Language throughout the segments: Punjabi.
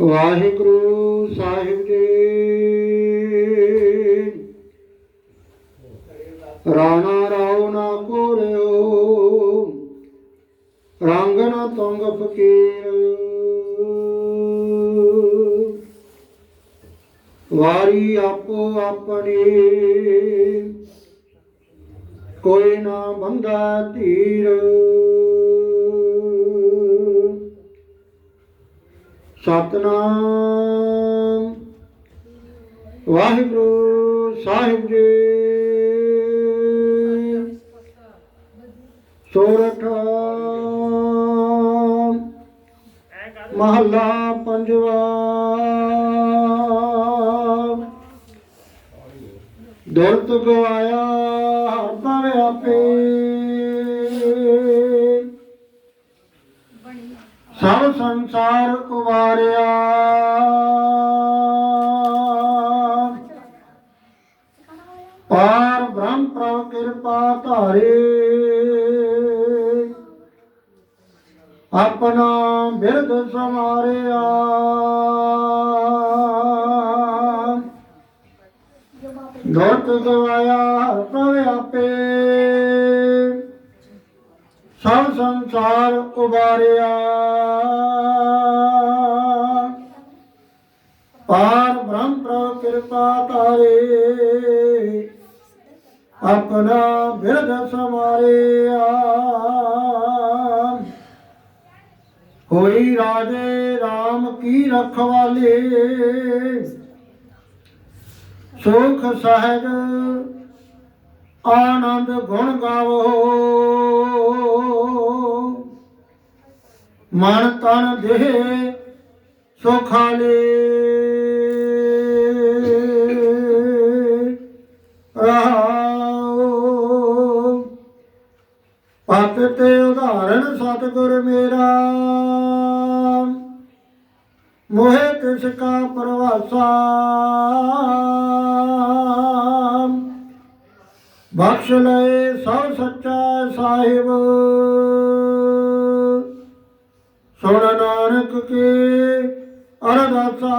ਵਾਹਿਗੁਰੂ ਸਾਹਿਬ ਜੀ। ਰਾਣਾ ਰਾਉ ਨਾ ਕੋਰਿਓ। ਰੰਗ ਨਾ ਤੁੰਗ ਫਕੀਰ। ਵਾਰੀ ਆਪੋ ਆਪਣੀ। ਕੋਈ ਨਾ ਬੰਦਾ ਧੀਰ। ਸਤਨਾਮ। ਵਾਹਿਗੁਰੂ ਸਾਹਿਬ ਜੀ। ਸੋਰਠ ਮਹੱਲਾ ਪੰਜਵਾ। ਦੁਰਤ ਗਵਾਇਆ ਹਰ ਭਾਵੇਂ ਆਪੇ। ਸਭ ਸੰਸਾਰ ਉਵਾਰਿਆ ਪਾਰ ਬ੍ਰਹਮ ਪ੍ਰਭ ਕਿਰਪਾ ਧਾਰੇ। ਆਪਣਾ ਬਿਰਧ ਸਮਾਰਿਆ। ਦੁਰਤ ਗਵਾਇਆ ਪ੍ਰਭ ਆਪੇ। ਸਭ ਸੰਸਾਰ ਉਬਾਰਿਆ। ਪਾਰ ਬ੍ਰਹਮ ਪ੍ਰਭ ਕਿਰਪਾ ਤਾਰੇ ਆਪਣਾ ਬਿਰਧ ਸਮਾਰਿਆ ਹੋਈ ਰਾਜੇ RAM ਕੀ ਰਖਵਾਲੇ ਸੁਖ ਸਹਿਜ ਆਨੰਦ ਗੁਣ ਗਾਵੋ। ਮਨ ਤਨ ਦੇਹ ਸੁਖਾਲੇ ਰਹਾਉ ਪਤ ਤੇ ਉਦਾਹਰਣ ਸਤਿਗੁਰ ਮੇਰਾ। ਮੋਹਿ ਤਿਸ ਕਾ ਪ੍ਰਵਾਸਾ। ਬਖਸ਼ ਲਏ ਸਭ ਸੱਚਾ ਸਾਹਿਬ। ਸੁਣ ਨਾਨਕ ਕੀ ਅਰਦਾਸਾ।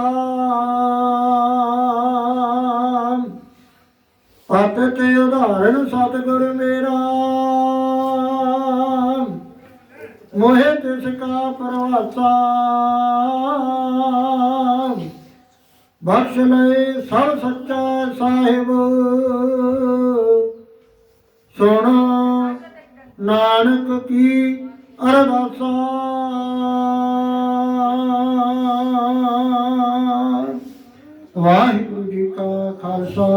ਪਤ ਤੇ ਉਦਾਹਰਣ ਸਤਿਗੁਰ ਮੇਰਾ। ਮੋਹਿ ਤਿਸ ਕਾ ਪ੍ਰਵਾਸਾ। ਬਖਸ਼ ਲਏ ਸਭ ਸੱਚਾ ਸਾਹਿਬ। ਸੁਣੋ ਨਾਨਕ ਕੀ ਅਰਦਾਸਾ। ਵਾਹਿਗੁਰੂ ਜੀ ਕਾ ਖਾਲਸਾ।